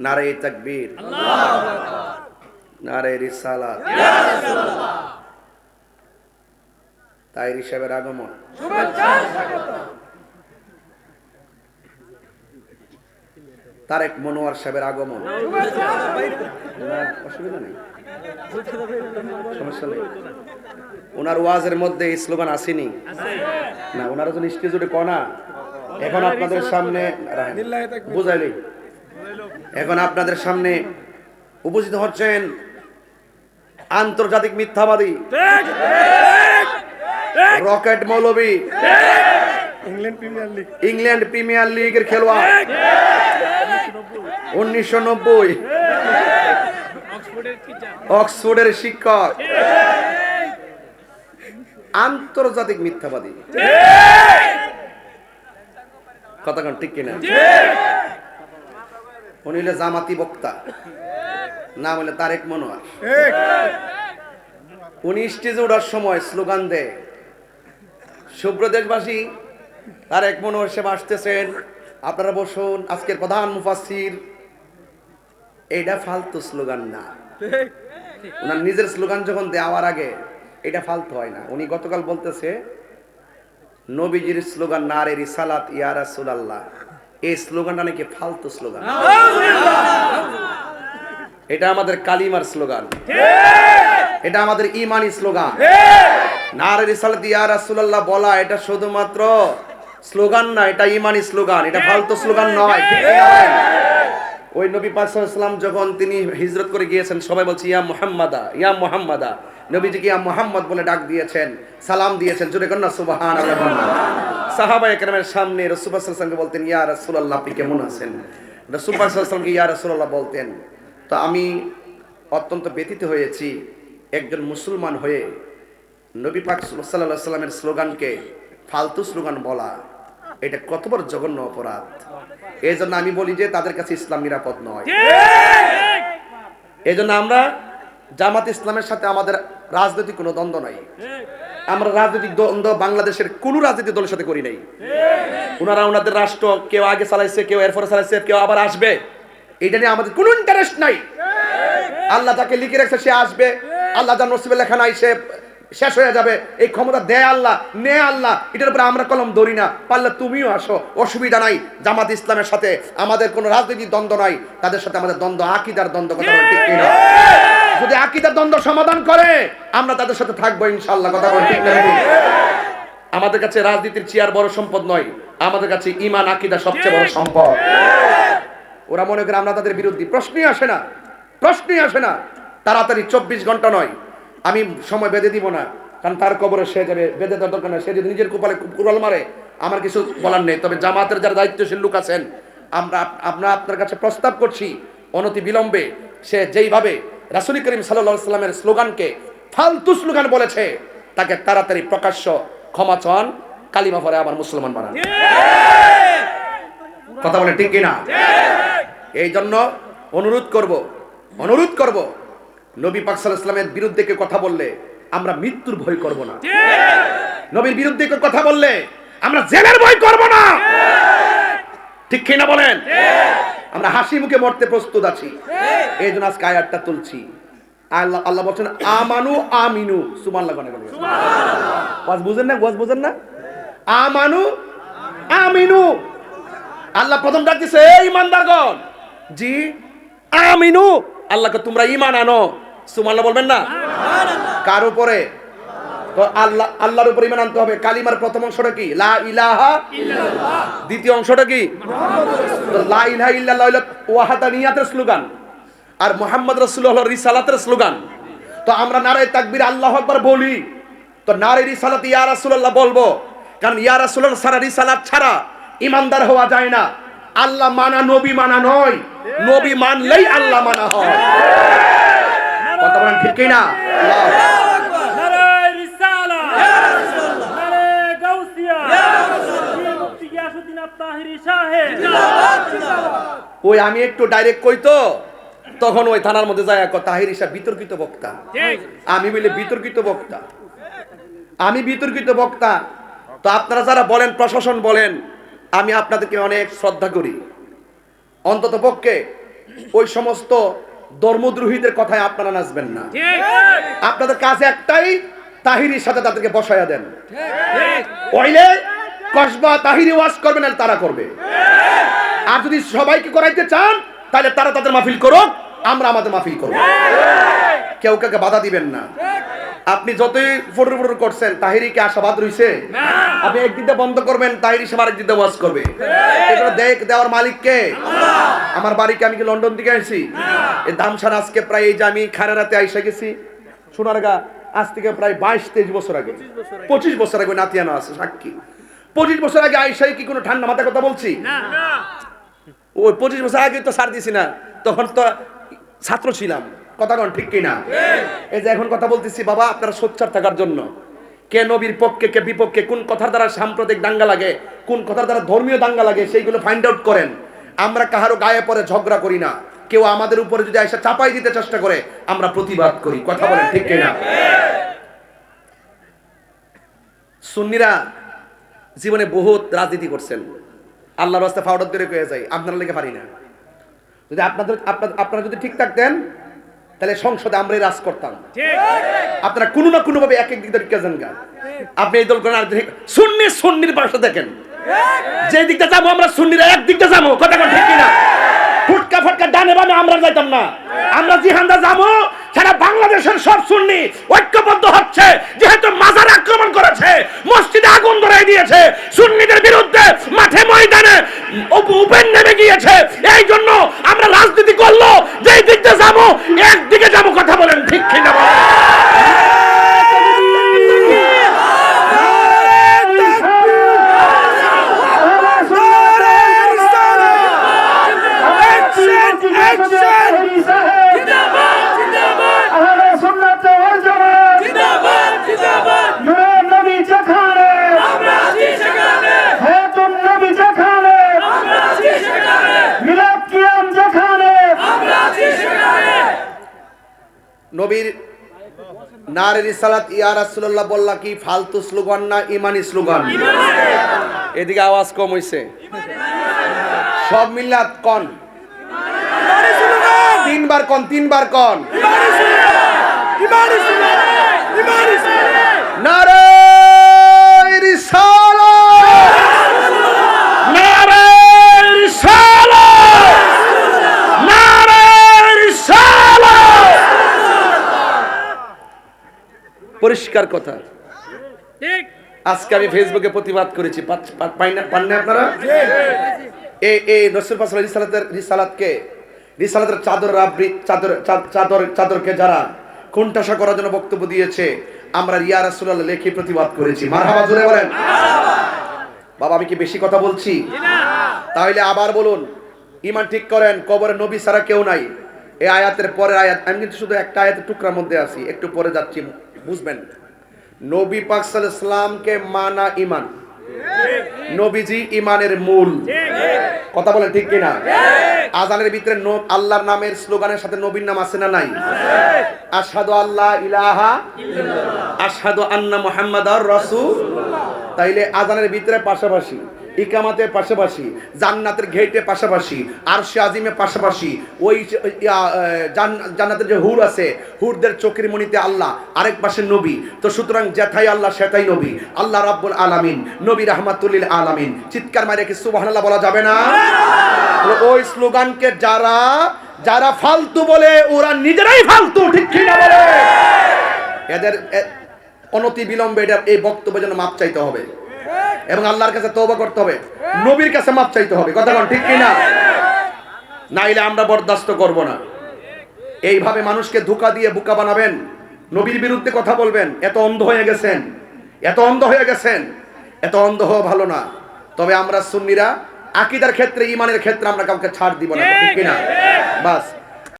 নারে তাকবীর। নারে রিসালাত। তাইর হিসাবের আগমন। তারেক মনোয়ার সাহেবের আগমন। অসুবিধা নেই। সমস্যা নেই। ওনার ওয়াজের মধ্যে স্লোগান আসেনি। না, ওনারা যখন স্টেজ কনা এখন আপনাদের সামনে বুঝাইলি এখন আপনাদের সামনে উপস্থিত হচ্ছেন আন্তর্জাতিক মিথ্যাবাদী রকেট মৌলবী England premier league. England premier লিগের খেলোয়াড়। উনিশশো নব্বই। অক্সফোর্ডের শিক্ষক। আন্তর্জাতিক মিথ্যাবাদী। কথা কন ঠিক কিনা? উনি হলে জামাতি বক্তা। নাম হলে তারেক মনোয়ার। উনি স্টেজে ওঠার সময় স্লোগান দেয় শুভ্র দেশবাসী তারেক মনোয়ার সাহেব আসতেছেন। আপনারা বসুন আজকের প্রধান মুফাসির এটা ফালতু স্লোগান না। ওনার নিজের স্লোগান যখন দেওয়ার আগে এটা ফালতু হয় না। উনি গতকাল বলতেছে নবীজির স্লোগান নারে রিসালাত ইয়া রাসূলুল্লাহ। এই স্লোগানটা নাকি ফালতু স্লোগান। এটা আমাদের কালিমার স্লোগান। এটা আমাদের ইমানি স্লোগান। নারে রিসালাত ইয়া রাসূলুল্লাহ বলা এটা শুধুমাত্র স্লোগান না এটা ইমানি স্লোগান এটা ফালতু স্লোগান নয়? ওই নবী পাক সাল্লাল্লাহু আলাইহি ওয়াসাল্লাম যখন তিনি হিজরত করে গিয়েছেন সবাই বলছে ইয়া মুহাম্মাদা ইয়া মুহাম্মাদা। নবীজিকে ইয়া মুহাম্মদ বলে ডাক দিয়েছেন সালাম দিয়েছেন জোরে কন্যা সুবহান সাহাবা একরামের সামনে সাল্লাল্লাহু বলতেন ইয়া রাসূলুল্লাহ আপনি কেমন আছেন? ওয়াসাল্লামকে ইয়া রাসূলুল্লাহ বলতেন তো আমি অত্যন্ত ব্যথিত হয়েছি একজন মুসলমান হয়ে নবী পাক আলাইহি সাল্লামের স্লোগানকে ফালতু স্লোগান বলা এটা কত বড় জঘন্য অপরাধ। এই জন্য আমি বলি যে তাদের কাছে ইসলাম নিরাপদ নয়। এই জন্য আমরা জামাত ইসলামের সাথে আমাদের রাজনৈতিক কোনো দ্বন্দ্ব নাই। আমরা রাজনৈতিক দ্বন্দ্ব বাংলাদেশের কোন রাজনৈতিক দলের সাথে করি নাই। ওনারা ওনাদের রাষ্ট্র কেউ আগে চালাইছে, কেউ এরপরে চালাইছে, কেউ আবার আসবে। এটা নিয়ে আমাদের কোনো ইন্টারেস্ট নাই। আল্লাহ তাকে লিখে রাখছে, সে আসবে। আল্লাহ যার নসিবে লেখা নাই, সে শেষ হয়ে যাবে। এই ক্ষমতা দেয় আল্লাহ, নে আল্লাহ। এটার উপরে আমরা কলম ধরি না। পারলে তুমিও আসো, অসুবিধা নাই। জামাত ইসলামের সাথে আমাদের কোনো রাজনৈতিক দ্বন্দ্ব নাই। তাদের সাথে আমাদের দ্বন্দ্ব, আকিদার দ্বন্দ্ব কথা ঠিক যদি আকিদার দ্বন্দ্ব সমাধান করে আমরা তাদের সাথে থাকব ইনশাল্লাহ কথা বলে ঠিক না আমাদের কাছে রাজনীতির চেয়ার বড় সম্পদ নয় আমাদের কাছে ইমান আকিদা সবচেয়ে বড় সম্পদ। ওরা মনে করে আমরা তাদের বিরুদ্ধে প্রশ্নই আসে না প্রশ্নই আসে না। তাড়াতাড়ি চব্বিশ ঘণ্টা নয় আমি সময় বেঁধে দিব না কারণ তার কবরে সে যাবে বেঁধে দেওয়ার দরকার সে যদি নিজের কপালে কুড়াল মারে আমার কিছু বলার নেই। তবে জামাতের যারা দায়িত্বশীল লোক আছেন আমরা আমরা আপনার কাছে প্রস্তাব করছি অনতি বিলম্বে সে যেইভাবে রাসুল করিম সাল্লা সাল্লামের স্লোগানকে ফালতু স্লোগান বলেছে তাকে তাড়াতাড়ি প্রকাশ্য ক্ষমা চান কালিমা পরে আবার মুসলমান বানান। কথা বলে ঠিক কিনা? এই জন্য অনুরোধ করব অনুরোধ করব নবী পাক ইসলামের বিরুদ্ধে কেউ কথা বললে আমরা মৃত্যুর ভয় করব না। নবীর বিরুদ্ধে কেউ কথা বললে আমরা জেলের ভয় করব না। ঠিক। কিনা বলেন? আমরা হাসি মুখে মরতে প্রস্তুত আছি। এই জন্য আজকে আয়াতটা তুলছি। আল্লাহ আল্লাহ বলছেন আমানু আমিনু। সুবহানাল্লাহ গনে গনে ওয়াজ বুঝেন না? ওয়াজ বুঝেন না? আমানু আমিনু। আল্লাহ প্রথম ডাক দিছে এই ইমানদারগণ! জি আমিনু। আল্লাহকে তোমরা ইমান আনো। সুবহানাল্লাহ বলবেন না? কার উপরে? তো আল্লাহ আল্লাহর উপর ইমান আনতে হবে। কালিমার প্রথম অংশটা কি? লা ইলাহা দ্বিতীয় অংশটা কি? লা ইলাহা ইল্লাল্লাহ হলো ওয়াহাদানিয়াতের স্লোগান। আর মোহাম্মদ রাসূলুল্লাহ হলো রিসালাতের স্লোগান। তো আমরা নারায়ে তাকবীর আল্লাহু আকবার বলি। তো নারে রিসালাত ইয়া রাসূলুল্লাহ বলব। কারণ ইয়া রাসূলুল্লাহ সারা রিসালাত ছাড়া ইমানদার হওয়া যায় না। আল্লাহ মানা নবী মানা নয়। নবী মানলেই আল্লাহ মানা হয়। কথা বলেন ঠিক কি না আল্লাহ নারায় রিসালা নারায় গাউসিয়া পীর মুফতি গিয়াসউদ্দিন আত-তাহিরি সাহেব ওই আমি একটু ডাইরেক্ট কই তো? তখন ওই থানার মধ্যে যায় এক তাহির হিসাব বিতর্কিত বক্তা। আমি বলে বিতর্কিত বক্তা। আমি বিতর্কিত বক্তা। তো আপনারা যারা বলেন প্রশাসন বলেন আমি আপনাদেরকে অনেক শ্রদ্ধা করি। অন্তত পক্ষে ওই সমস্ত ধর্মদ্রোহীদের কথায় আপনারা নাচবেন না। আপনাদের কাছে একটাই তাহিরির সাথে তাদেরকে বসায়া দেন। ঠিক। কসবা তাহিরি ওয়াজ করবে না তারা করবে। আর যদি সবাইকে করাইতে চান তাহলে তারা তাদের মাহফিল করুক আমরা আমাদের মাহফিল করব। কেউ কাউকে বাধা দিবেন না। আপনি যতই ফটর ফটর করছেন তাহিরিকে আশাবাদ রইছে। আপনি একদিক বন্ধ করবেন তাহিরি সে আরেক দিক দিয়ে ওয়াজ করবে। এগুলো দেখ দেওয়ার মালিক কে? আমার বাড়িকে আমি কি লন্ডন থেকে আসছি এই দামসান আজকে প্রায় এই যে আমি খানারাতে আইসা গেছি। সোনারগা আজ থেকে প্রায় বাইশ তেইশ বছর আগে। পঁচিশ বছর আগে। নাতিয়ানো আছে সাক্ষী। পঁচিশ বছর আগে আইসাই কি কোনো ঠান্ডা মাথায় কথা বলছি? ওই পঁচিশ বছর আগে তো ছাড় দিছি না। তখন তো ছাত্র ছিলাম। কথা কন ঠিক কিনা? এই যে এখন কথা বলতেছি বাবা আপনারা সোচ্চার থাকার জন্য। কে নবীর পক্ষে কে বিপক্ষে কোন কথার দ্বারা সাম্প্রতিক দাঙ্গা লাগে কোন কথার দ্বারা ধর্মীয় দাঙ্গা লাগে সেইগুলো ফাইন্ড আউট করেন। আমরা কাহারও গায়ে পরে ঝগড়া করি না। কেউ আমাদের উপরে যদি এসে চাপাই দিতে চেষ্টা করে আমরা প্রতিবাদ করি। কথা বলেন ঠিক কিনা? সুন্নিরা জীবনে বহুত রাজনীতি করছেন। আল্লাহর রাস্তা ফাউডার ধরে কয়ে যায় আপনারা লেগে পারি না। যদি আপনাদের আপনারা যদি ঠিক থাকতেন তাহলে সংসদে আমরাই রাজ করতাম। আপনারা কোনো না কোনো ভাবে এক এক দিক থেকে যান গা। আপনি এই দল করেন আর সুন্নি সুন্নির পাশে দেখেন। যে দিকটা যাব আমরা সুন্নিরা এক দিকটা যাব কথা কোন ঠিক কিনা? ফুটকা ফুটকা ডানে বামে আমরা যাইতাম না। আমরা জিহান্দা যাব সারা বাংলাদেশের সব সুন্নি ঐক্যবদ্ধ হচ্ছে। যেহেতু মাজার করেছে মসজিদে আগুন ধরাই দিয়েছে, সুন্নিদের বিরুদ্ধে মাঠে ময়দানে উপ- উপেন নেমে গিয়েছে এই জন্য আমরা রাজনীতি করল, যেই দিকটা যাব, একদিকে যাব, কথা বলেন ঠিক কিনা? নবীর নারী সালাত ইয়া রাসূলুল্লাহ বললা কি ফালতু স্লোগান না ইমানি স্লোগান? এদিকে আওয়াজ কম হইছে। সব মিল্লাত কন। তিনবার কন তিনবার কন। নারে রিসালাত নারে রিসালাত নারে রিসালাত পরিষ্কার কথা। ঠিক। আজকে আমি ফেসবুকে প্রতিবাদ করেছি। পান না আপনারা? এই এই পাশাল রিসালাতের রিসালাতকে রিসালাতের চাদর আবৃ চাদর চাদর চাদরকে যারা কোণঠাসা করার জন্য বক্তব্য দিয়েছে আমরা রিয়া রাসূলুল্লাহ লেখে প্রতিবাদ করেছি। মারহাবা জোরে বলেন। বাবা আমি কি বেশি কথা বলছি? তাহলে আবার বলুন ইমান ঠিক করেন কবরে নবী ছাড়া কেউ নাই। এই আয়াতের পরের আয়াত আমি কিন্তু শুধু একটা আয়াতের টুকরার মধ্যে আছি একটু পরে যাচ্ছি। বুঝবেন। নবী পাক সাল্লাল্লাহু আলাইহি সাল্লামকে মানা ইমান নবীজি ইমানের মূল। কথা বলেন ঠিক কিনা? আজানের ভিতরে আল্লাহর নামের স্লোগানের সাথে নবীর নাম আছে না নাই? আশহাদু আল্লাহ ইলাহা আশহাদু আন্না মুহাম্মাদার রাসূল। তাইলে আজানের ভিতরে পাশাপাশি ইকামাতের পাশাপাশি, জান্নাতের ঘেটে পাশাপাশি, আরশে আজিমের পাশাপাশি, ওই জান্নাতের যে হুর আছে, হুরদের চোখের মনিতে আল্লাহ, আরেক পাশে নবী। তো সুতরাং যেথাই আল্লাহ সেটাই নবী। আল্লাহ রাব্বুল আলামিন, নবী রাহমাতুল্লিল আলামিন। চিৎকার মারে কি সুবহানাল্লাহ বলা যাবে না? ওই স্লোগানকে যারা যারা ফালতু বলে, ওরা নিজেরাই ফালতু, ঠিক বলে? এদের অনতি বিলম্বে এটা এই বক্তব্যের জন্য মাপ চাইতে হবে। এবং আল্লাহর কাছে তওবা করতে হবে। নবীর কাছে মাপ চাইতে হবে। কথা বল ঠিক কি না নাইলে আমরা বরদাস্ত করব না। এইভাবে মানুষকে ধোকা দিয়ে বোকা বানাবেন। নবীর বিরুদ্ধে কথা বলবেন। এত অন্ধ হয়ে গেছেন। এত অন্ধ হয়ে গেছেন। এত অন্ধ হওয়া ভালো না। তবে আমরা সুন্নিরা আকিদার ক্ষেত্রে ইমানের ক্ষেত্রে আমরা কাউকে ছাড় দিব না। ঠিক কিনা? বাস।